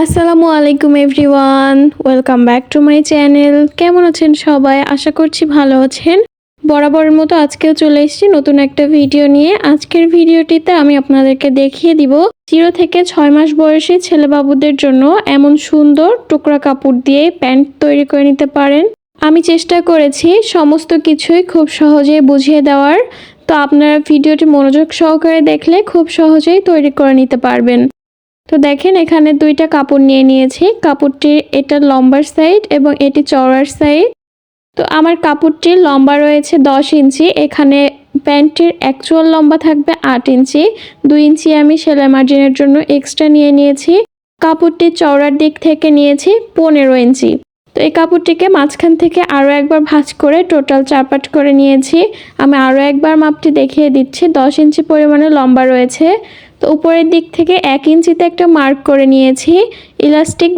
আসসালামু আলাইকুম, everyone. Welcome back to my channel কেমন আছেন সবাই? আশা করছি ভালো আছেন। বরাবরের মতো আজকেও চলে এসেছি নতুন একটা ভিডিও নিয়ে। আজকের ভিডিওটিতে আমি আপনাদেরকে দেখিয়ে দিব জিরো থেকে ছয় মাস বয়সী ছেলেবাবুদের জন্য এমন সুন্দর টুকরা কাপড় দিয়ে প্যান্ট তৈরি করে নিতে পারেন। আমি চেষ্টা করেছি সমস্ত কিছুই খুব সহজেই বুঝিয়ে দেওয়ার। তো আপনারা ভিডিওটি মনোযোগ সহকারে দেখলে খুব সহজেই তৈরি করে নিতে পারবেন। তো দেখেন এখানে দুইটা কাপড় নিয়ে নিয়েছি। কাপড়টির এটা লম্বার সাইড এবং এটি চওড়ার সাইড। তো আমার কাপড়টি লম্বা রয়েছে দশ ইঞ্চি, এখানে প্যান্টের অ্যাকচুয়াল লম্বা থাকবে আট ইঞ্চি। দুই ইঞ্চি আমি সেলাই মার্জিনের জন্য এক্সট্রা নিয়ে নিয়েছি। কাপড়টি চওড়ার দিক থেকে নিয়েছি পনেরো ইঞ্চি। তো এই কাপড়টিকে মাঝখান থেকে আরও একবার ভাঁজ করে টোটাল চারপাট করে নিয়েছি। আমি আরও একবার মাপটি দেখিয়ে দিচ্ছি। দশ ইঞ্চি পরিমাণে লম্বা রয়েছে। তো উপরের দিক থেকে এক ইঞ্চিতে একটা মার্ক করে নিয়েছি। ইলাস্টিক